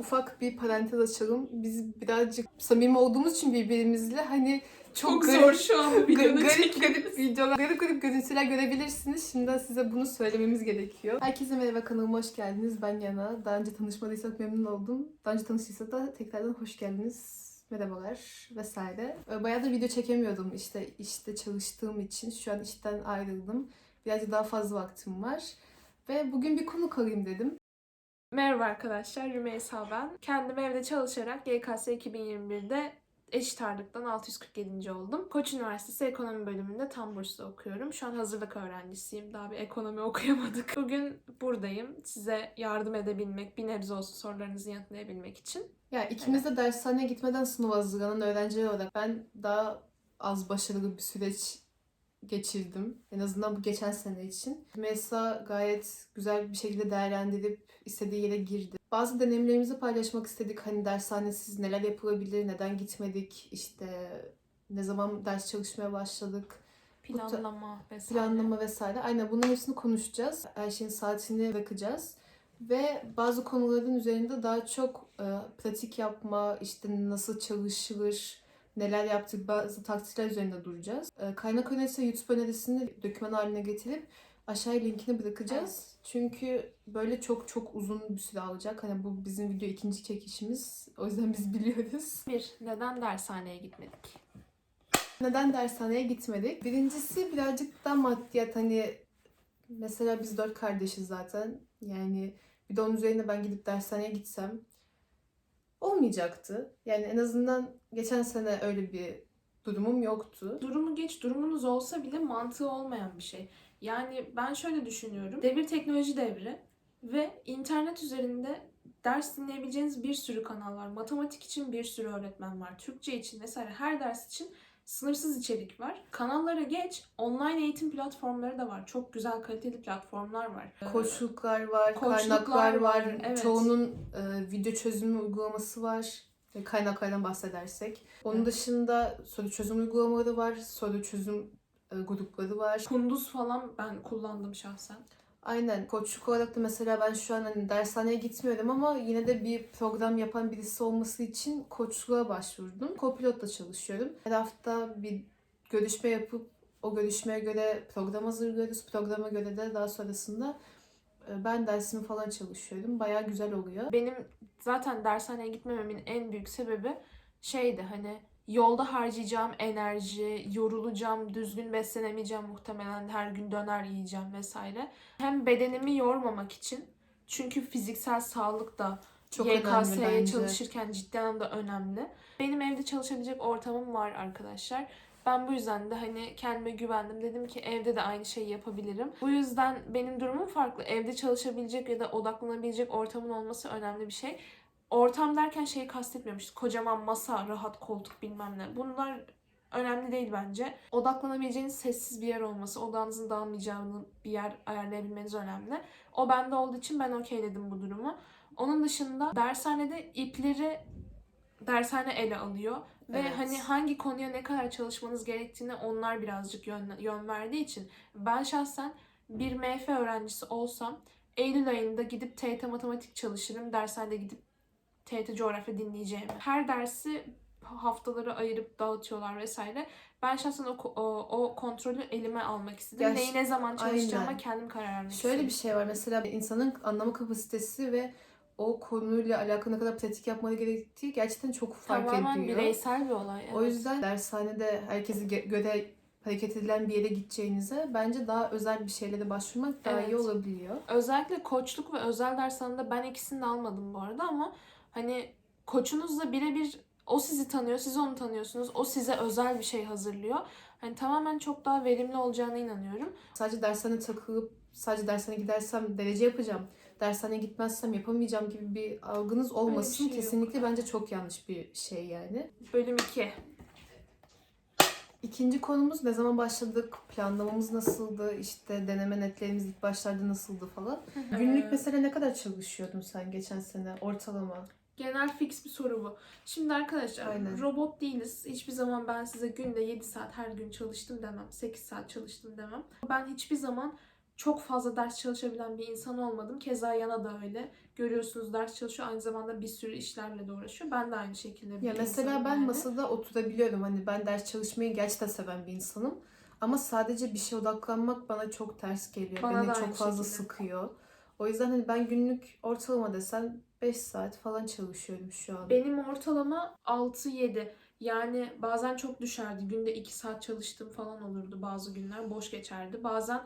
Ufak bir parantez açalım. Biz birazcık samimi olduğumuz için birbirimizle hani çok, Çok, garip, zor şu an bu videoda garip garip videolar, garip garip görüntüler görebilirsiniz. Şimdi size bunu söylememiz gerekiyor. Herkese merhaba kanalıma hoş geldiniz. Ben Yana. Daha önce tanışmadıysak memnun oldum. Daha önce tanıştıysak da tekrardan hoş geldiniz. Merhabalar vesaire. Ee, Bayağı da video çekemiyordum işte işte çalıştığım için. Şu an işten ayrıldım. Birazcık daha fazla vaktim var. Ve bugün bir konuk alayım dedim. Merhaba arkadaşlar, Rümeysa ben. Kendim evde çalışarak GKS 2021'de eşit ağırlıktan 647. oldum. Koç Üniversitesi Ekonomi bölümünde tam burslu okuyorum. Şu an hazırlık öğrencisiyim. Daha bir ekonomi okuyamadık. Bugün buradayım. Size yardım edebilmek, bir nebze olsun sorularınızı yanıtlayabilmek için. Ya ikimiz de dershaneye gitmeden sınav hazırlanan öğrenciler olarak ben daha az başarılı bir süreç geçirdim. En azından bu geçen sene için. Mesa gayet güzel bir şekilde değerlendirip istediği yere girdi. Bazı deneyimlerimizi paylaşmak istedik. Hani dershanesiz neler yapılabilir, neden gitmedik, işte ne zaman ders çalışmaya başladık, Planlama vesaire. planlama vesaire. Aynen bunların hepsini konuşacağız. Her şeyin saatini bırakacağız. Ve bazı konuların üzerinde daha çok e, pratik yapma, işte nasıl çalışılır, neler yaptık, bazı taktikler üzerinde duracağız. E, kaynak önerisi YouTube önerisini doküman haline getirip aşağıya linkini bırakacağız. Çünkü böyle çok çok uzun bir süre alacak. Hani bu bizim video ikinci çekişimiz. O yüzden biz biliyoruz. Bir, neden dershaneye gitmedik? Neden dershaneye gitmedik? Birincisi birazcık daha maddiyat hani mesela biz dört kardeşiz zaten. Yani bir de onun üzerine ben gidip dershaneye gitsem olmayacaktı. Yani en azından geçen sene öyle bir durumum yoktu. Durumu geç, durumunuz olsa bile mantığı olmayan bir şey. Yani ben şöyle düşünüyorum. Devir teknoloji devri ve internet üzerinde ders dinleyebileceğiniz bir sürü kanal var. Matematik için bir sürü öğretmen var. Türkçe için vesaire her ders için sınırsız içerik var. Kanallara geç, online eğitim platformları da var. Çok güzel kaliteli platformlar var. Ee, Koçluklar var, Koçluklar kaynaklar var. var, evet. Çoğunun e, video çözümü uygulaması var. Kaynaklardan bahsedersek. Onun Evet. dışında soru çözüm uygulamaları var. Soru çözüm e, grupları var. Kunduz falan ben kullandım şahsen. Aynen. Koçluk olarak da mesela ben şu an hani dershaneye gitmiyorum ama yine de bir program yapan birisi olması için koçluğa başvurdum. Kopilotla çalışıyorum. Her hafta bir görüşme yapıp o görüşmeye göre program hazırlıyoruz. Programa göre de daha sonrasında e, ben dersimi falan çalışıyorum. Bayağı güzel oluyor. Benim zaten dershaneye gitmememin en büyük sebebi şeydi hani yolda harcayacağım enerji, yorulacağım, düzgün beslenemeyeceğim muhtemelen her gün döner yiyeceğim vesaire. Hem bedenimi yormamak için çünkü fiziksel sağlık da Çok YKS'ye çalışırken ciddi anlamda önemli. Benim evde çalışabilecek ortamım var arkadaşlar. Ben bu yüzden de hani kendime güvendim. Dedim ki evde de aynı şeyi yapabilirim. Bu yüzden benim durumum farklı. Evde çalışabilecek ya da odaklanabilecek ortamın olması önemli bir şey. Ortam derken şeyi kastetmiyorum. İşte kocaman masa, rahat koltuk bilmem ne. Bunlar önemli değil bence. Odaklanabileceğiniz sessiz bir yer olması, odağınızın dağılmayacağını bir yer ayarlayabilmeniz önemli. O bende olduğu için ben okeyledim bu durumu. Onun dışında dershanede ipleri dershane ele alıyor. Ve Evet. hani hangi konuya ne kadar çalışmanız gerektiğini onlar birazcık yön, yön verdiği için ben şahsen bir MF öğrencisi olsam Eylül ayında gidip TYT matematik çalışırım. Dershanede gidip TYT coğrafya dinleyeceğimi. Her dersi haftaları ayırıp dağıtıyorlar vesaire. Ben şahsen o, o, o kontrolü elime almak istedim. Ya Neyi ne zaman çalışacağıma aynen. kendim karar vermek Şöyle istedim. bir şey var mesela insanın anlama kapasitesi ve o konuyla alakalı ne kadar pratik yapmaları gerektiği gerçekten çok fark Tamamen ediyor. bireysel bir olay. O evet. yüzden dershanede herkesi ge- göre hareket edilen bir yere gideceğinize bence daha özel bir şeylere başvurmak daha iyi Evet. olabiliyor. Özellikle koçluk ve özel derslerinde ben ikisini de almadım bu arada ama hani koçunuzla birebir o sizi tanıyor, siz onu tanıyorsunuz. O size özel bir şey hazırlıyor. Hani tamamen çok daha verimli olacağına inanıyorum. Sadece dershane takılıp sadece dershane gidersem derece yapacağım. Dershaneye gitmezsem yapamayacağım gibi bir algınız olmasın. şey yok. Kesinlikle bence çok yanlış bir şey yani. Bölüm 2. İkinci konumuz ne zaman başladık, planlamamız nasıldı, işte deneme netlerimiz ilk başlarda nasıldı falan. Günlük mesela ne kadar çalışıyordun sen geçen sene ortalama? Genel fix bir soru bu. Şimdi arkadaşlar Aynen. robot değiliz. Hiçbir zaman ben size günde 7 saat her gün çalıştım demem. 8 saat çalıştım demem. Ben hiçbir zaman çok fazla ders çalışabilen bir insan olmadım. Keza Yana da öyle. Görüyorsunuz ders çalışıyor aynı zamanda bir sürü işlerle de uğraşıyor. Ben de aynı şekilde bir Ya mesela ben yani. masada oturabiliyorum. Hani ben ders çalışmayı gerçekten seven bir insanım. Ama sadece bir şeye odaklanmak bana çok ters geliyor. Bana Beni çok fazla şekilde. sıkıyor. O yüzden hani ben günlük ortalama desen 5 saat falan çalışıyorum şu an. Benim ortalama 6-7. Yani bazen çok düşerdi. Günde 2 saat çalıştığım falan olurdu bazı günler. Boş geçerdi. Bazen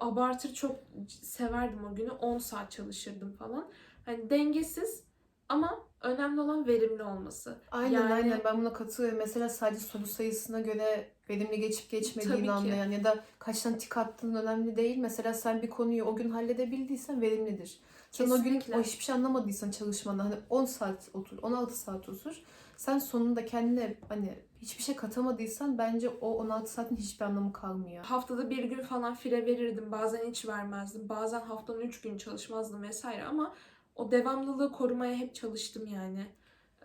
abartır çok severdim o günü. 10 saat çalışırdım falan. Hani dengesiz ama önemli olan verimli olması. Aynen Yani- aynen ben buna katılıyorum. Mesela sadece soru sayısına göre verimli geçip Tabii geçmediğini ki. anlayan ya da kaç tane tik attığın önemli değil. Mesela sen bir konuyu o gün halledebildiysen verimlidir. Sen o gün o hiçbir şey anlamadıysan çalışmanda hani 10 saat otur, 16 saat otur. Sen sonunda kendine hani hiçbir şey katamadıysan bence o 16 saatin hiçbir anlamı kalmıyor. Haftada bir gün falan fire verirdim. Bazen hiç vermezdim. Bazen haftanın 3 gün çalışmazdım vesaire ama o devamlılığı korumaya hep çalıştım yani.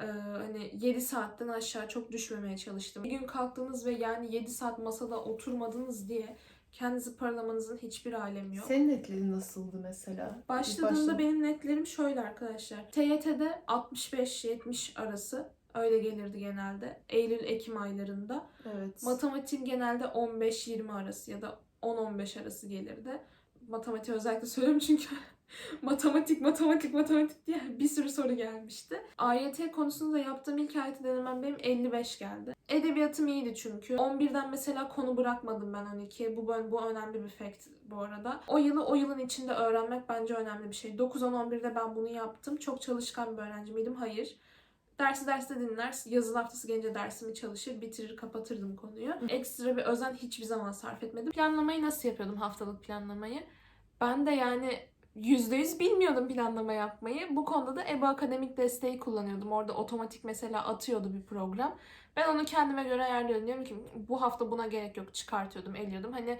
Ee, hani 7 saatten aşağı çok düşmemeye çalıştım. Bir gün kalktınız ve yani 7 saat masada oturmadınız diye kendinizi paralamanızın hiçbir alemi yok. Senin netlerin nasıldı mesela? Başladığımda başladın- benim netlerim şöyle arkadaşlar. TYT'de 65-70 arası öyle gelirdi genelde. Eylül-Ekim aylarında. Evet. Matematiğim genelde 15-20 arası ya da 10-15 arası gelirdi. Matematiği özellikle söylüyorum çünkü matematik, matematik, matematik diye bir sürü soru gelmişti. AYT konusunda yaptığım ilk AYT denemem benim 55 geldi. Edebiyatım iyiydi çünkü. 11'den mesela konu bırakmadım ben 12'ye. Bu, bu, bu önemli bir fact bu arada. O yılı o yılın içinde öğrenmek bence önemli bir şey. 9-10-11'de ben bunu yaptım. Çok çalışkan bir öğrenci miydim? Hayır. Dersi derste dinler, yazılı haftası gelince dersimi çalışır, bitirir, kapatırdım konuyu. Ekstra bir özen hiçbir zaman sarf etmedim. Planlamayı nasıl yapıyordum haftalık planlamayı? Ben de yani %100 bilmiyordum planlama yapmayı. Bu konuda da EBA akademik desteği kullanıyordum. Orada otomatik mesela atıyordu bir program. Ben onu kendime göre ayarlıyordum. Diyorum ki bu hafta buna gerek yok. Çıkartıyordum, eliyordum. Hani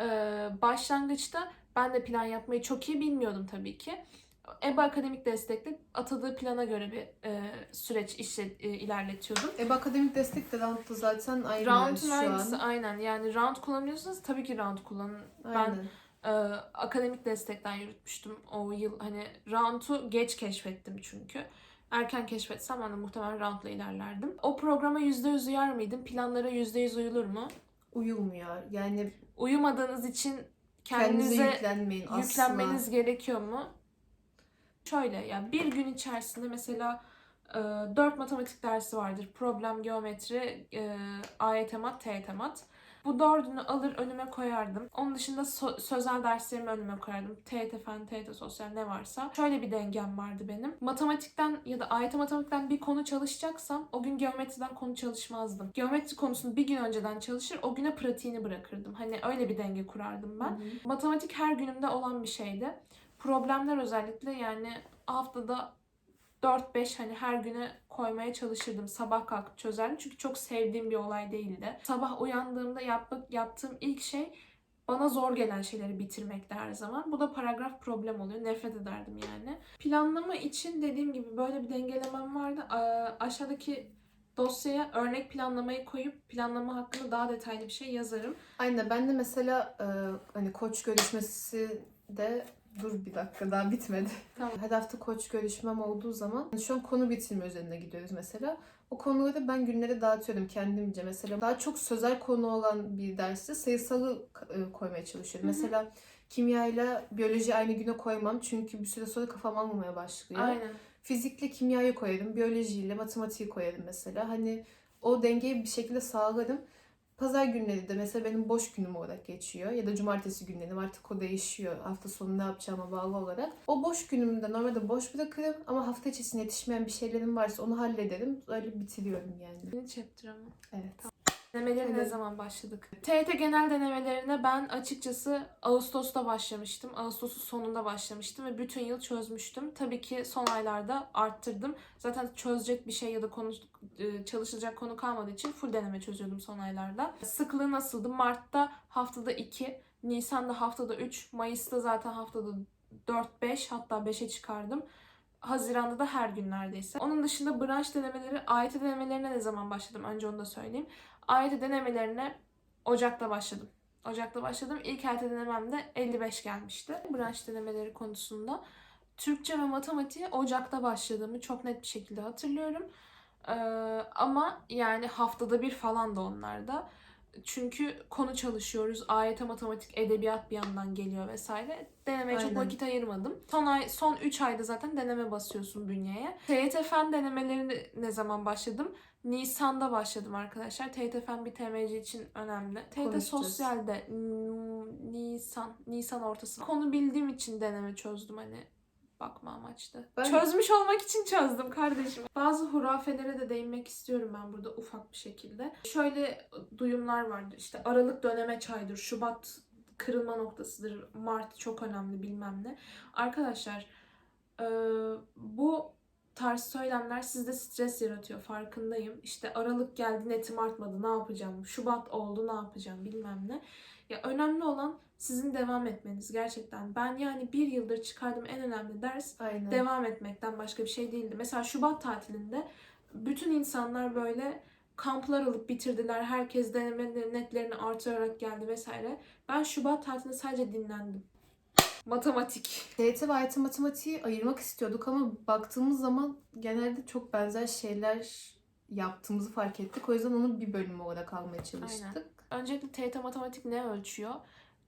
e, başlangıçta ben de plan yapmayı çok iyi bilmiyordum tabii ki. EBA akademik destekle atadığı plana göre bir e, süreç işle, e, ilerletiyordum. EBA akademik destek de Round'da zaten aynı Round'un şu an. aynen. Yani round kullanıyorsanız tabii ki round kullanın. Aynen. Ben e, akademik destekten yürütmüştüm o yıl. Hani round'u geç keşfettim çünkü. Erken keşfetsem ben de muhtemelen round'la ilerlerdim. O programa %100 uyar mıydım? Planlara %100 uyulur mu? Uyulmuyor. Yani Uyumadığınız için kendinize, kendinize yüklenmeyin asla. yüklenmeniz gerekiyor mu? Şöyle yani bir gün içerisinde mesela e, 4 matematik dersi vardır. Problem, geometri, e, AYT mat, TYT mat. Bu dördünü alır önüme koyardım. Onun dışında so- sözel derslerimi önüme koyardım. TYT fen, TYT sosyal ne varsa. Şöyle bir dengem vardı benim. Matematikten ya da AYT matematikten bir konu çalışacaksam o gün geometriden konu çalışmazdım. Geometri konusunu bir gün önceden çalışır o güne pratiğini bırakırdım. Hani öyle bir denge kurardım ben. Hı hı. Matematik her günümde olan bir şeydi. Problemler özellikle yani haftada 4-5 hani her güne koymaya çalışırdım. Sabah kalkıp çözerdim. Çünkü çok sevdiğim bir olay değildi. Sabah uyandığımda yapıp, yaptığım ilk şey bana zor gelen şeyleri bitirmekti her zaman. Bu da paragraf problem oluyor. Nefret ederdim yani. Planlama için dediğim gibi böyle bir dengelemem vardı. Aşağıdaki dosyaya örnek planlamayı koyup planlama hakkında daha detaylı bir şey yazarım. Aynen ben de mesela hani koç görüşmesi de dur bir dakika daha bitmedi. Tamam. Her hafta koç görüşmem olduğu zaman hani şu an konu bitirme üzerine gidiyoruz mesela. O konuları ben günlere dağıtıyorum kendimce. Mesela daha çok sözel konu olan bir derste sayısalı e, koymaya çalışıyorum. Hı hı. Mesela kimya ile biyoloji aynı güne koymam çünkü bir süre sonra kafam almamaya başlıyor. Aynen. Fizikle kimyayı koyarım, biyolojiyle matematiği koyarım mesela. Hani o dengeyi bir şekilde sağlarım. Pazar günleri de mesela benim boş günüm olarak geçiyor. Ya da cumartesi günlerim artık o değişiyor. Hafta sonu ne yapacağıma bağlı olarak. O boş günümde normalde boş bırakırım ama hafta içerisinde yetişmeyen bir şeylerim varsa onu hallederim. Öyle bitiriyorum yani. Yeni chapter ama. Evet. Denemeleri ne Evet. zaman başladık? TYT genel denemelerine ben açıkçası Ağustos'ta başlamıştım. Ağustos'un sonunda başlamıştım ve bütün yıl çözmüştüm. Tabii ki son aylarda arttırdım. Zaten çözecek bir şey ya da konu e, çalışılacak konu kalmadığı için full deneme çözüyordum son aylarda. Sıklığı nasıldı? Mart'ta haftada 2, Nisan'da haftada 3, Mayıs'ta zaten haftada 4-5 hatta 5'e çıkardım. Haziran'da da her gün neredeyse. Onun dışında branş denemeleri, AYT denemelerine ne zaman başladım? Önce onu da söyleyeyim. AYT denemelerine Ocak'ta başladım. Ocak'ta başladım. İlk AYT denememde 55 gelmişti. Branş denemeleri konusunda. Türkçe ve matematiğe Ocak'ta başladığımı çok net bir şekilde hatırlıyorum. Ee, ama yani haftada bir falan da onlarda. Çünkü konu çalışıyoruz. AYT matematik, edebiyat bir yandan geliyor vesaire. Denemeye çok Aynen. vakit ayırmadım. Son ay son 3 ayda zaten deneme basıyorsun bünyeye. TYT fen denemelerini ne zaman başladım? Nisan'da başladım arkadaşlar. TYT fen bir TMC için önemli. Konuşacağız. sosyalde hmm, Nisan, Nisan ortası. Konu bildiğim için deneme çözdüm hani bakma amaçlı. Ben- Çözmüş olmak için çözdüm kardeşim. Bazı hurafelere de değinmek istiyorum ben burada ufak bir şekilde. Şöyle duyumlar vardı. İşte Aralık döneme çaydır, Şubat kırılma noktasıdır, Mart çok önemli bilmem ne. Arkadaşlar eee, bu tarz söylemler sizde stres yaratıyor farkındayım. İşte Aralık geldi netim artmadı ne yapacağım? Şubat oldu ne yapacağım bilmem ne. Ya önemli olan sizin devam etmeniz gerçekten. Ben yani bir yıldır çıkardığım en önemli ders Aynen. devam etmekten başka bir şey değildi. Mesela Şubat tatilinde bütün insanlar böyle kamplar alıp bitirdiler. Herkes deneme netlerini artırarak geldi vesaire. Ben Şubat tatilinde sadece dinlendim. Matematik. TYT ve AYT matematiği ayırmak istiyorduk ama baktığımız zaman genelde çok benzer şeyler yaptığımızı fark ettik. O yüzden onu bir bölüm olarak almaya çalıştık. Öncelikle TYT matematik ne ölçüyor?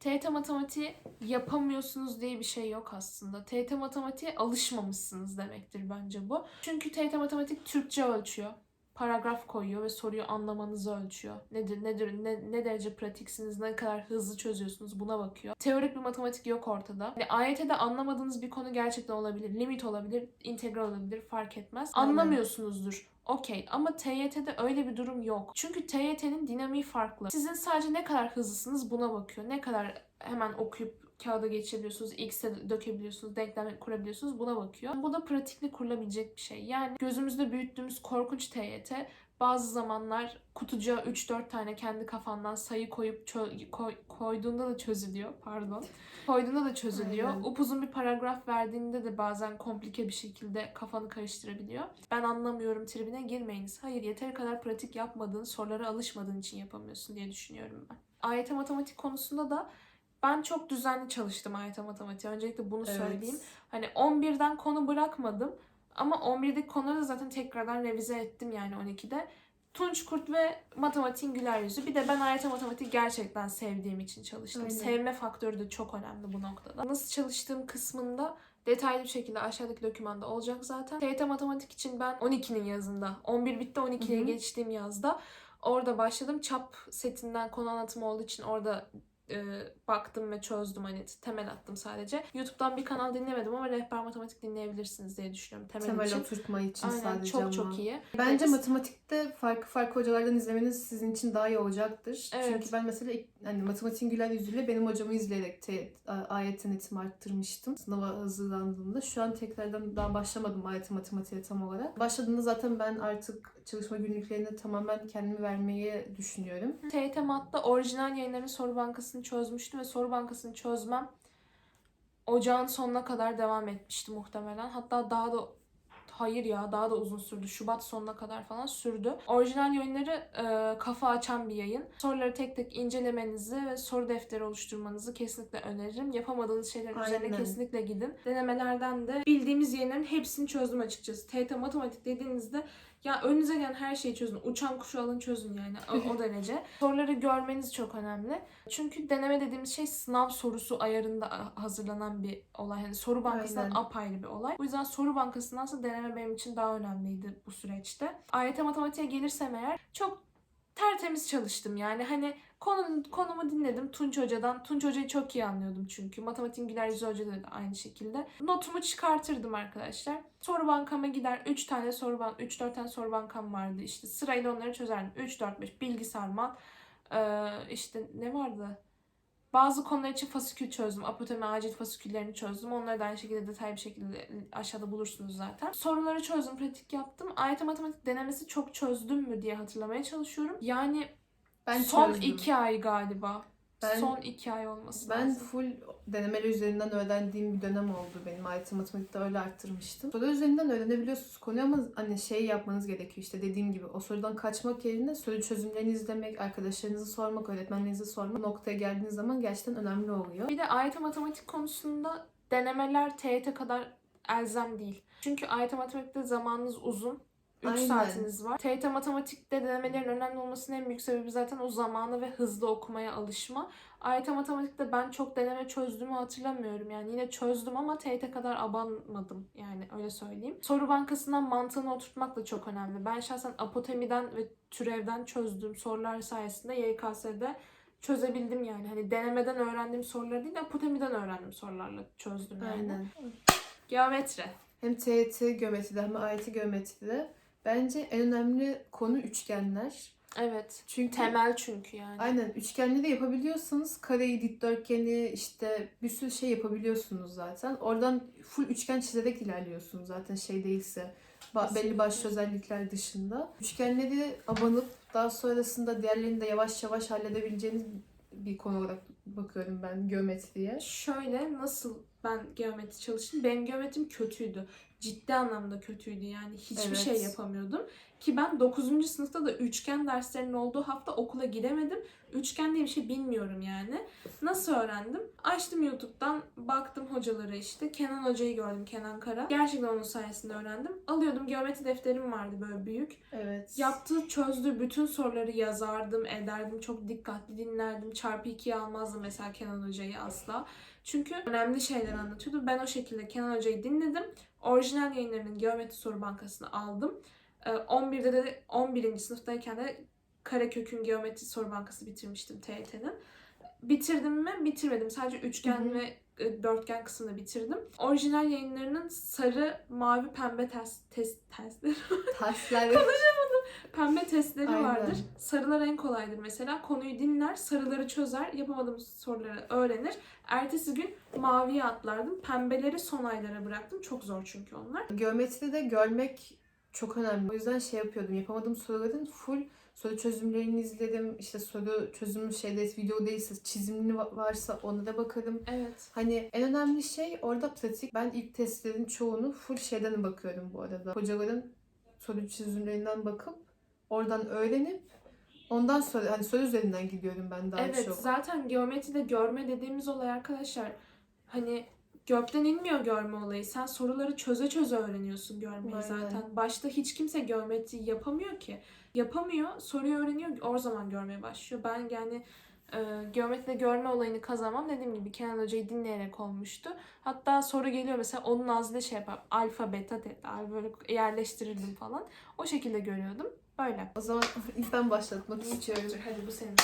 TYT matematiği yapamıyorsunuz diye bir şey yok aslında. TYT matematiğe alışmamışsınız demektir bence bu. Çünkü TYT matematik Türkçe ölçüyor. Paragraf koyuyor ve soruyu anlamanızı ölçüyor. Nedir, nedir, ne, ne derece pratiksiniz, ne kadar hızlı çözüyorsunuz buna bakıyor. Teorik bir matematik yok ortada. Yani AYT'de anlamadığınız bir konu gerçekten olabilir. Limit olabilir, integral olabilir fark etmez. Anlamıyorsunuzdur. Okey ama TYT'de öyle bir durum yok. Çünkü TYT'nin dinamiği farklı. Sizin sadece ne kadar hızlısınız buna bakıyor. Ne kadar hemen okuyup kağıda geçirebiliyorsunuz, X'e dökebiliyorsunuz, denklem kurabiliyorsunuz buna bakıyor. Bu da pratikle kurulabilecek bir şey. Yani gözümüzde büyüttüğümüz korkunç TYT bazı zamanlar kutucuğa 3-4 tane kendi kafandan sayı koyup koy- koyduğunda da çözülüyor. Pardon. Koyduğunda da çözülüyor. Aynen. Upuzun bir paragraf verdiğinde de bazen komplike bir şekilde kafanı karıştırabiliyor. Ben anlamıyorum tribine girmeyiniz. Hayır yeteri kadar pratik yapmadığın, sorulara alışmadığın için yapamıyorsun diye düşünüyorum ben. AYT matematik konusunda da ben çok düzenli çalıştım AYT matematiğe. Öncelikle bunu söyleyeyim. Hani 11'den konu bırakmadım. Ama 11'deki konuları da zaten tekrardan revize ettim yani 12'de. Tunç Kurt ve matematiğin güler yüzü. Bir de ben AYT matematik gerçekten sevdiğim için çalıştım. Aynen. Sevme faktörü de çok önemli bu noktada. Nasıl çalıştığım kısmında detaylı bir şekilde aşağıdaki dokümanda olacak zaten. TYT matematik için ben 12'nin yazında, 11 bitti 12'ye Hı hı. geçtiğim yazda orada başladım. Çap setinden konu anlatımı olduğu için orada e, baktım ve çözdüm hani temel attım sadece. YouTube'dan bir kanal dinlemedim ama rehber matematik dinleyebilirsiniz diye düşünüyorum temel, Temel için. oturtma için Aynen sadece çok ama. çok iyi. Bence Evet. matematikte farklı farklı hocalardan izlemeniz sizin için daha iyi olacaktır. Evet. Çünkü ben mesela hani matematiğin güler yüzüyle benim hocamı izleyerek te, ayet netimi arttırmıştım sınava hazırlandığımda. Şu an tekrardan daha başlamadım ayet matematiğe tam olarak. Başladığımda zaten ben artık çalışma günlüklerine tamamen kendimi vermeyi düşünüyorum. TYT Mat'ta orijinal yayınların soru bankasını çözmüştüm ve soru bankasını çözmem ocağın sonuna kadar devam etmişti muhtemelen. Hatta daha da hayır ya daha da uzun sürdü. Şubat sonuna kadar falan sürdü. Orijinal yayınları e, kafa açan bir yayın. Soruları tek tek incelemenizi ve soru defteri oluşturmanızı kesinlikle öneririm. Yapamadığınız şeyler üzerine Aynen. kesinlikle gidin. Denemelerden de bildiğimiz yayınların hepsini çözdüm açıkçası. TYT matematik dediğinizde ya önünüze gelen her şeyi çözün. Uçan kuşu alın çözün yani o, o derece. Soruları görmeniz çok önemli. Çünkü deneme dediğimiz şey sınav sorusu ayarında hazırlanan bir olay. Yani soru bankasından Aynen. apayrı bir olay. O yüzden soru bankasındansa deneme benim için daha önemliydi bu süreçte. AYT matematiğe gelirsem eğer çok tertemiz çalıştım yani. Hani konu, konumu dinledim Tunç Hoca'dan. Tunç Hoca'yı çok iyi anlıyordum çünkü. Matematiğin Güler Yüzü Hoca'da da aynı şekilde. Notumu çıkartırdım arkadaşlar. Soru bankama gider. 3 tane soru bank, 3-4 tane soru bankam vardı. İşte sırayla onları çözerdim. 3, 4, 5 bilgi sarmal. Ee, işte ne vardı? Bazı konular için fasikül çözdüm. Apotemi acil fasiküllerini çözdüm. Onları da aynı şekilde detaylı bir şekilde aşağıda bulursunuz zaten. Soruları çözdüm, pratik yaptım. AYT matematik denemesi çok çözdüm mü diye hatırlamaya çalışıyorum. Yani Ben son çözdüm. iki ay galiba. Ben- son iki ay olması Ben lazım. full denemeler üzerinden öğrendiğim bir dönem oldu benim. AYT matematikte öyle arttırmıştım. Soru üzerinden öğrenebiliyorsunuz konuyu ama hani şey yapmanız gerekiyor işte dediğim gibi o sorudan kaçmak yerine soru çözümlerini izlemek, arkadaşlarınızı sormak, öğretmenlerinizi sormak noktaya geldiğiniz zaman gerçekten önemli oluyor. Bir de AYT matematik konusunda denemeler TYT kadar elzem değil. Çünkü AYT matematikte zamanınız uzun. 3 Aynen. saatiniz var. TYT matematikte denemelerin önemli olmasının en büyük sebebi zaten o zamanı ve hızlı okumaya alışma. AYT matematikte ben çok deneme çözdüğümü hatırlamıyorum. Yani yine çözdüm ama TYT kadar abanmadım. Yani öyle söyleyeyim. Soru bankasından mantığını oturtmak da çok önemli. Ben şahsen apotemiden ve türevden çözdüğüm sorular sayesinde YKS'de çözebildim yani. Hani denemeden öğrendiğim soruları değil de apotemiden öğrendiğim sorularla çözdüm yani. Aynen. Geometri. Hem TYT geometride hem AYT geometride bence en önemli konu üçgenler. Evet. Çünkü Temel çünkü yani. Aynen üçgenleri yapabiliyorsanız kareyi, dikdörtgeni işte bir sürü şey yapabiliyorsunuz zaten. Oradan full üçgen çizerek ilerliyorsunuz zaten şey değilse. Ba- belli başlı özellikler dışında. Üçgenleri abanıp daha sonrasında diğerlerini de yavaş yavaş halledebileceğiniz bir konu olarak bakıyorum ben geometriye. Şöyle nasıl ben geometri çalıştım. Benim geometrim kötüydü. Ciddi anlamda kötüydü yani. Hiçbir Evet. şey yapamıyordum. Ki ben 9. sınıfta da üçgen derslerinin olduğu hafta okula gidemedim. Üçgen diye bir şey bilmiyorum yani. Nasıl öğrendim? Açtım YouTube'dan baktım hocalara işte. Kenan Hoca'yı gördüm Kenan Kara. Gerçekten onun sayesinde öğrendim. Alıyordum geometri defterim vardı böyle büyük. Evet. Yaptığı, çözdüğü bütün soruları yazardım, ederdim. Çok dikkatli dinlerdim. Çarpı ikiye almazdım mesela Kenan Hoca'yı asla. Çünkü önemli şeyler anlatıyordu. Ben o şekilde Kenan Hoca'yı dinledim. Orijinal yayınlarının geometri soru bankasını aldım. Ee, 11'de de 11. sınıftayken de Karakök'ün geometri soru bankası bitirmiştim TYT'nin. Bitirdim mi? Bitirmedim. Sadece üçgen Hı hı. ve e, dörtgen kısmını bitirdim. Orijinal yayınlarının sarı, mavi, pembe test, test, testleri Tersler Pembe testleri Aynen. vardır. Sarılar en kolaydır mesela. Konuyu dinler, sarıları çözer, yapamadığım soruları öğrenir. Ertesi gün maviye atlardım. Pembeleri son aylara bıraktım. Çok zor çünkü onlar. Geometride görmek çok önemli. O yüzden şey yapıyordum. Yapamadığım soruların full soru çözümlerini izledim. İşte soru çözümü şeyde video değilse çizimli va- varsa ona da bakarım. Evet. Hani en önemli şey orada pratik. Ben ilk testlerin çoğunu full şeyden bakıyorum bu arada. Hocaların soru çözümlerinden bakıp oradan öğrenip ondan sonra hani soru üzerinden gidiyorum ben daha evet çok. zaten geometride görme dediğimiz olay arkadaşlar hani gökten inmiyor görme olayı. Sen soruları çöze çöze öğreniyorsun görmeyi Aynen. zaten. Başta hiç kimse geometri yapamıyor ki. Yapamıyor, soruyu öğreniyor, o zaman görmeye başlıyor. Ben yani e, geometride görme olayını kazanmam dediğim gibi Kenan Hoca'yı dinleyerek olmuştu. Hatta soru geliyor mesela onun ağzıyla şey yapar. Alfa, beta, teta böyle yerleştirirdim falan. O şekilde görüyordum. Böyle. O zaman ilk ben başlatmak istiyorum. Hadi bu senin.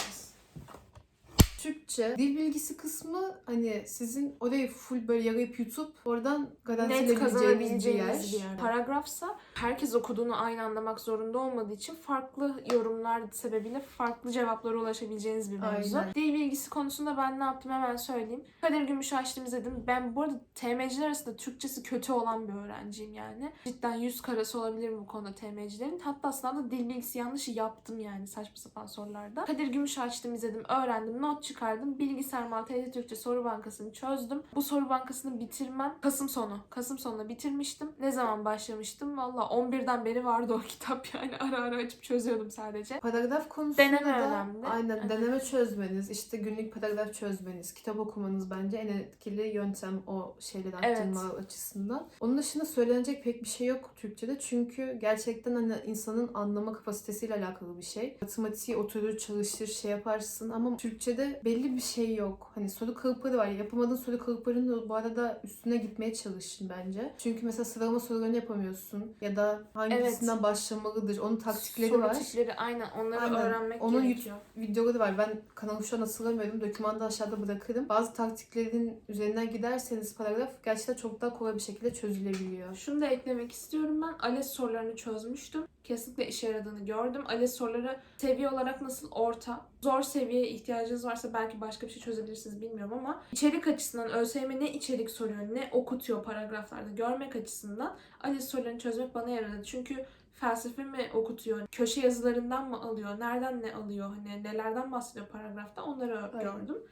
Türkçe dil bilgisi kısmı hani sizin orayı full böyle yarayıp yutup oradan garanti net edebileceğiniz bir yer. bir yer. Paragrafsa herkes okuduğunu aynı anlamak zorunda olmadığı için farklı yorumlar sebebiyle farklı cevaplara ulaşabileceğiniz bir mevzu. Aynen. Dil bilgisi konusunda ben ne yaptım hemen söyleyeyim. Kadir Gümüşhaçlı izledim. Ben bu arada TM'ciler arasında Türkçesi kötü olan bir öğrenciyim yani. Cidden yüz karası olabilir bu konuda TM'cilerin. Hatta sınavda dil bilgisi yanlışı yaptım yani saçma sapan sorularda. Kadir Gümüşhaçlı izledim, öğrendim, not çıkardım. Bilgisayar mal TYT Türkçe soru bankasını çözdüm. Bu soru bankasını bitirmem Kasım sonu. Kasım sonunda bitirmiştim. Ne zaman başlamıştım? Valla 11'den beri vardı o kitap yani. Ara ara açıp çözüyordum sadece. Paragraf konusunda Deneme da önemli. aynen Evet. deneme çözmeniz, işte günlük paragraf çözmeniz, kitap okumanız bence en etkili yöntem o şeyleri Evet. arttırma açısından. Onun dışında söylenecek pek bir şey yok Türkçe'de çünkü gerçekten hani insanın anlama kapasitesiyle alakalı bir şey. Matematiği oturur, çalışır, şey yaparsın ama Türkçe'de belli bir şey yok. Hani soru kalıpları var. Yapamadığın soru kalıplarını da bu arada üstüne gitmeye çalışın bence. Çünkü mesela sıralama sorularını yapamıyorsun ya da hangisinden başlamalıdır. Onun taktikleri Soru var. tipleri aynen onları Aynen. öğrenmek Onun gerekiyor. videoları var. Ben kanalı şu an hatırlamıyorum. Dokümanda aşağıda bırakırım. Bazı taktiklerin üzerinden giderseniz paragraf gerçekten çok daha kolay bir şekilde çözülebiliyor. Şunu da eklemek istiyorum ben. ALES sorularını çözmüştüm. Kesinlikle işe yaradığını gördüm. ALES soruları seviye olarak nasıl orta. Zor seviyeye ihtiyacınız varsa belki başka bir şey çözebilirsiniz bilmiyorum ama içerik açısından ÖSYM ne içerik soruyor ne okutuyor paragraflarda görmek açısından ALES sorularını çözmek bana yaradı. Çünkü felsefe mi okutuyor, köşe yazılarından mı alıyor, nereden ne alıyor, hani nelerden bahsediyor paragrafta onları Aynen. gördüm.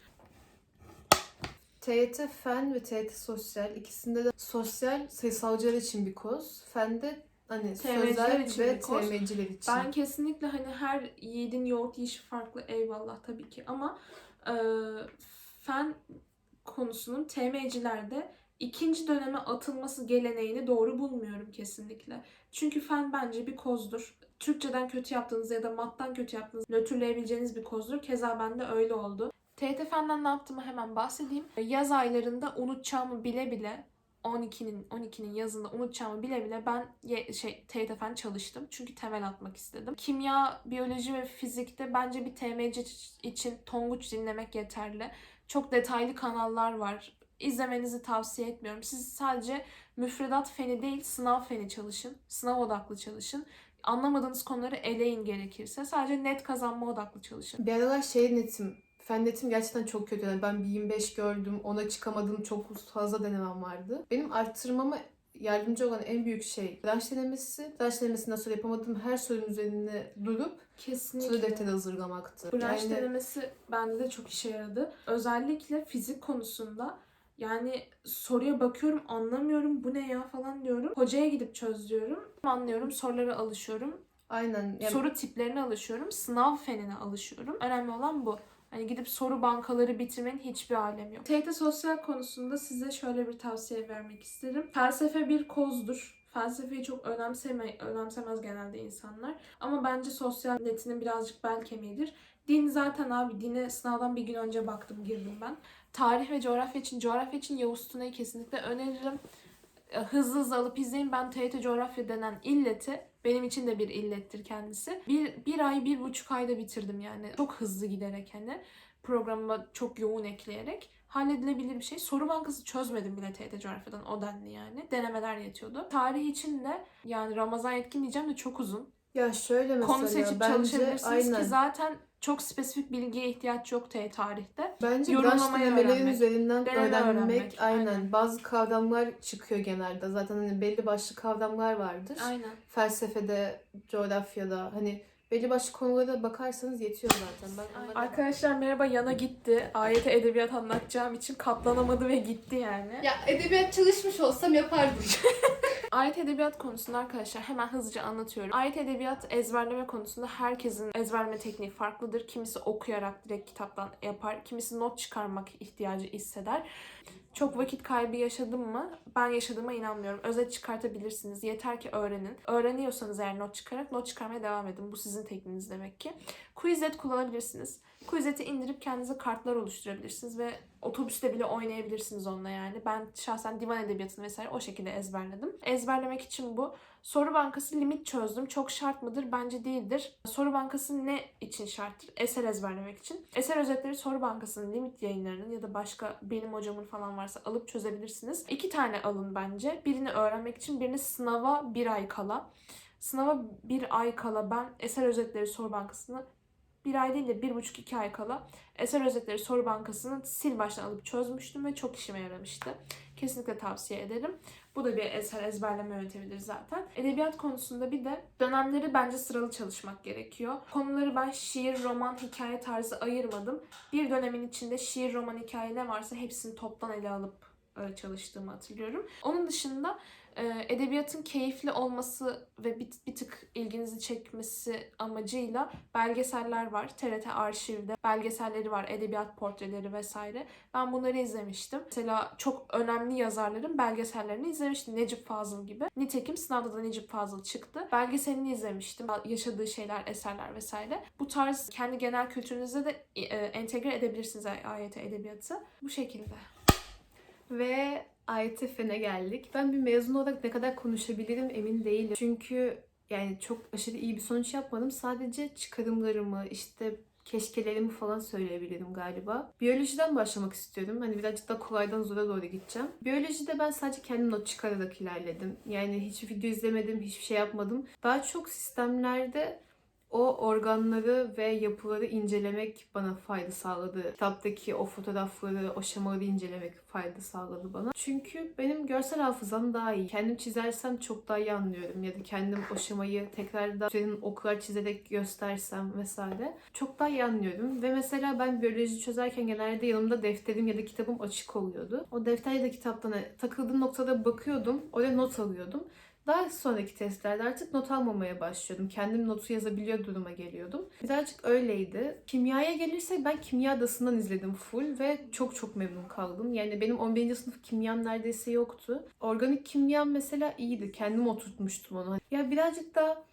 TYT Fen ve TYT Sosyal ikisinde de sosyal sayısalcılar için bir koz. Fen'de hani sözel ve. TM'ciler için. Ben kesinlikle hani her yiğidin yoğurt yiyişi farklı eyvallah tabii ki ama e, fen konusunun TM'cilerde ikinci döneme atılması geleneğini doğru bulmuyorum kesinlikle. Çünkü fen bence bir kozdur. Türkçeden kötü yaptığınız ya da mattan kötü yaptığınız nötrleyebileceğiniz bir kozdur. Keza bende öyle oldu. TYT Fen'den ne yaptığımı hemen bahsedeyim. Yaz aylarında unutacağımı bile bile 12'nin 12'nin yazında unutacağımı bile bile ben ye- şey TYT Fen çalıştım. Çünkü temel atmak istedim. Kimya, biyoloji ve fizikte bence bir TMC için Tonguç dinlemek yeterli. Çok detaylı kanallar var. İzlemenizi tavsiye etmiyorum. Siz sadece müfredat feni değil, sınav feni çalışın. Sınav odaklı çalışın. Anlamadığınız konuları eleyin gerekirse. Sadece net kazanma odaklı çalışın. Bir aralar şey netim, fen netim gerçekten çok kötü. Yani ben bir 25 gördüm, ona çıkamadığım çok fazla denemem vardı. Benim arttırmama yardımcı olan en büyük şey branş denemesi. Branş denemesinden sonra yapamadığım her sorunun üzerine durup Kesinlikle. soru defteri hazırlamaktı. Branş Yani denemesi bende de çok işe yaradı. Özellikle fizik konusunda yani soruya bakıyorum anlamıyorum bu ne ya falan diyorum. Hocaya gidip çöz diyorum. Anlıyorum sorulara alışıyorum. aynen yani Soru tiplerine alışıyorum. Sınav fenine alışıyorum. Önemli olan bu. Hani gidip soru bankaları bitirmenin hiçbir alemi yok. TYT sosyal konusunda size şöyle bir tavsiye vermek isterim. Felsefe bir kozdur. Felsefeyi çok önemseme, önemsemez genelde insanlar. Ama bence sosyal netinin birazcık bel kemiğidir. Din zaten abi dine sınavdan bir gün önce baktım girdim ben. Tarih ve coğrafya için, coğrafya için Yavuz Tuna'yı kesinlikle öneririm. Hızlı hızlı alıp izleyin. Ben TYT coğrafya denen illeti benim için de bir illettir kendisi. Bir, bir ay, bir buçuk ayda bitirdim yani. Çok hızlı giderek hani. Programıma çok yoğun ekleyerek. Halledilebilir bir şey. Soru bankası çözmedim bile TYT coğrafyadan o denli yani. Denemeler yetiyordu. Tarih için de yani Ramazan yetkin de çok uzun. Ya şöyle mesela Konu seçip bence çalışabilirsiniz aynen. ki zaten çok spesifik bilgiye ihtiyaç yok TYT tarihte. Bence denemelerin öğrenmek. üzerinden Deneme öğrenmek, öğrenmek, aynen. aynen. Bazı kavramlar çıkıyor genelde. Zaten hani belli başlı kavramlar vardır. Aynen. Felsefede, coğrafyada hani belli başlı konulara bakarsanız yetiyor zaten. Ben Arkadaşlar merhaba yana gitti. Ayete edebiyat anlatacağım için katlanamadı ve gitti yani. Ya edebiyat çalışmış olsam yapardım. Ayet edebiyat konusunda arkadaşlar hemen hızlıca anlatıyorum. Ayet edebiyat ezberleme konusunda herkesin ezberleme tekniği farklıdır. Kimisi okuyarak direkt kitaptan yapar. Kimisi not çıkarmak ihtiyacı hisseder. Çok vakit kaybı yaşadım mı? Ben yaşadığıma inanmıyorum. Özet çıkartabilirsiniz. Yeter ki öğrenin. Öğreniyorsanız eğer not çıkarak not çıkarmaya devam edin. Bu sizin tekniğiniz demek ki. Quizlet kullanabilirsiniz. Quizlet'i indirip kendinize kartlar oluşturabilirsiniz ve otobüste bile oynayabilirsiniz onunla yani. Ben şahsen divan edebiyatını vesaire o şekilde ezberledim. Ezberlemek için bu. Soru bankası limit çözdüm. Çok şart mıdır? Bence değildir. Soru bankası ne için şarttır? Eser ezberlemek için. Eser özetleri soru bankasının limit yayınlarının ya da başka benim hocamın falan varsa alıp çözebilirsiniz. İki tane alın bence. Birini öğrenmek için, birini sınava bir ay kala. Sınava bir ay kala ben eser özetleri soru bankasını bir ay değil de bir buçuk iki ay kala eser özetleri soru bankasını sil baştan alıp çözmüştüm ve çok işime yaramıştı. Kesinlikle tavsiye ederim. Bu da bir eser ezberleme yöntemidir zaten. Edebiyat konusunda bir de dönemleri bence sıralı çalışmak gerekiyor. Konuları ben şiir, roman, hikaye tarzı ayırmadım. Bir dönemin içinde şiir, roman, hikaye ne varsa hepsini toptan ele alıp e, çalıştığımı hatırlıyorum. Onun dışında edebiyatın keyifli olması ve bir, bir tık ilginizi çekmesi amacıyla belgeseller var. TRT arşivde belgeselleri var, edebiyat portreleri vesaire. Ben bunları izlemiştim. Mesela çok önemli yazarların belgesellerini izlemiştim. Necip Fazıl gibi. Nitekim sınavda da Necip Fazıl çıktı. Belgeselini izlemiştim. Yaşadığı şeyler, eserler vesaire. Bu tarz kendi genel kültürünüze de e, entegre edebilirsiniz ayet edebiyatı. Bu şekilde. Ve AYT Fen'e geldik. Ben bir mezun olarak ne kadar konuşabilirim emin değilim. Çünkü yani çok aşırı iyi bir sonuç yapmadım. Sadece çıkarımlarımı, işte keşkelerimi falan söyleyebilirim galiba. Biyolojiden başlamak istiyorum. Hani birazcık da kolaydan zora doğru gideceğim. Biyolojide ben sadece kendim not çıkararak ilerledim. Yani hiç video izlemedim, hiçbir şey yapmadım. Daha çok sistemlerde o organları ve yapıları incelemek bana fayda sağladı. Kitaptaki o fotoğrafları, o şemaları incelemek fayda sağladı bana. Çünkü benim görsel hafızam daha iyi. Kendim çizersem çok daha iyi anlıyorum. Ya da kendim o şemayı tekrardan üzerine oklar çizerek göstersem vesaire çok daha iyi anlıyorum. Ve mesela ben biyoloji çözerken genelde yanımda defterim ya da kitabım açık oluyordu. O defter ya da kitaptan takıldığım noktada bakıyordum. Oraya not alıyordum. Daha sonraki testlerde artık not almamaya başlıyordum. Kendim notu yazabiliyor duruma geliyordum. Birazcık öyleydi. Kimyaya gelirsek ben kimya adasından izledim full ve çok çok memnun kaldım. Yani benim 11. sınıf kimyam neredeyse yoktu. Organik kimyam mesela iyiydi. Kendim oturtmuştum onu. Ya birazcık da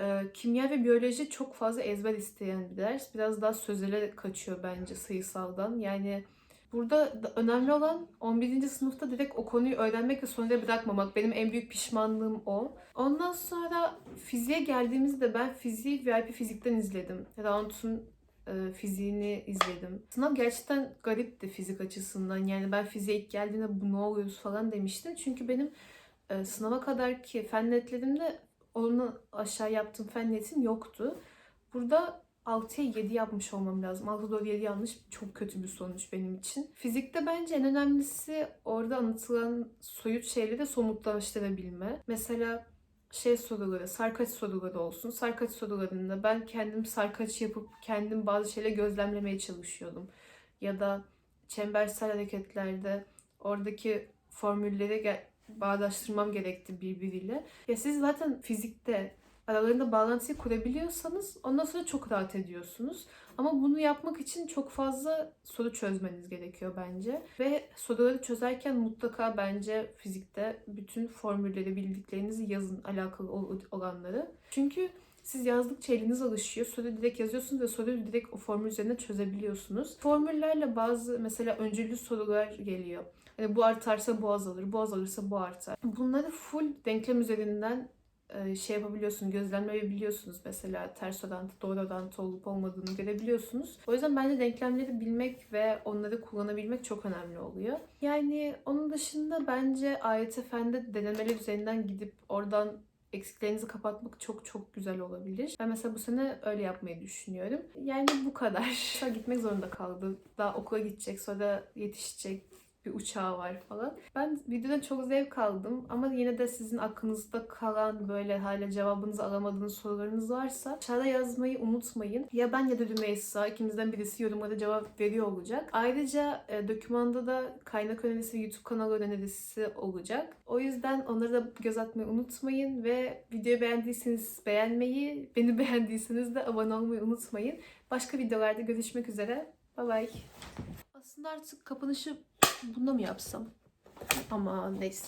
e, kimya ve biyoloji çok fazla ezber isteyen bir ders. Biraz daha sözele kaçıyor bence sayısaldan. Yani Burada da önemli olan 11. sınıfta direkt o konuyu öğrenmek ve sonra bırakmamak. Benim en büyük pişmanlığım o. Ondan sonra fiziğe geldiğimizde ben fiziği VIP fizikten izledim. Raund'un e, fiziğini izledim. Sınav gerçekten garipti fizik açısından. Yani ben fiziğe ilk geldiğinde bu ne oluyoruz falan demiştim. Çünkü benim e, sınava kadar ki fen netlerimde onu aşağı yaptığım fen netim yoktu. Burada 6'ya 7 yapmış olmam lazım. 6 doğru 7 yanlış çok kötü bir sonuç benim için. Fizikte bence en önemlisi orada anlatılan soyut şeyleri somutlaştırabilme. Mesela şey soruları, sarkaç soruları olsun. Sarkaç sorularında ben kendim sarkaç yapıp kendim bazı şeyleri gözlemlemeye çalışıyordum. Ya da çembersel hareketlerde oradaki formülleri bağdaştırmam gerekti birbiriyle. Ya siz zaten fizikte aralarında bağlantıyı kurabiliyorsanız ondan sonra çok rahat ediyorsunuz. Ama bunu yapmak için çok fazla soru çözmeniz gerekiyor bence. Ve soruları çözerken mutlaka bence fizikte bütün formülleri bildiklerinizi yazın alakalı ol- olanları. Çünkü siz yazdıkça eliniz alışıyor. Soruyu direkt yazıyorsunuz ve soruyu direkt o formül üzerine çözebiliyorsunuz. Formüllerle bazı mesela öncüllü sorular geliyor. Hani bu artarsa bu azalır, bu azalırsa bu artar. Bunları full denklem üzerinden şey yapabiliyorsunuz, gözlemleyebiliyorsunuz mesela ters orantı, doğru orantı olup olmadığını görebiliyorsunuz. O yüzden bence denklemleri bilmek ve onları kullanabilmek çok önemli oluyor. Yani onun dışında bence AYT Fen'de denemeler üzerinden gidip oradan eksiklerinizi kapatmak çok çok güzel olabilir. Ben mesela bu sene öyle yapmayı düşünüyorum. Yani bu kadar. Gitmek zorunda kaldı. Daha okula gidecek, sonra yetişecek bir uçağı var falan. Ben videodan çok zevk aldım ama yine de sizin aklınızda kalan böyle hala cevabınızı alamadığınız sorularınız varsa aşağıda yazmayı unutmayın. Ya ben ya da Rümeysa ikimizden birisi yorumlara cevap veriyor olacak. Ayrıca e, dokümanda da kaynak önerisi ve YouTube kanalı önerisi olacak. O yüzden onlara da göz atmayı unutmayın ve videoyu beğendiyseniz beğenmeyi, beni beğendiyseniz de abone olmayı unutmayın. Başka videolarda görüşmek üzere. Bye bye. Aslında artık kapanışı bunda mı yapsam? Ama neyse.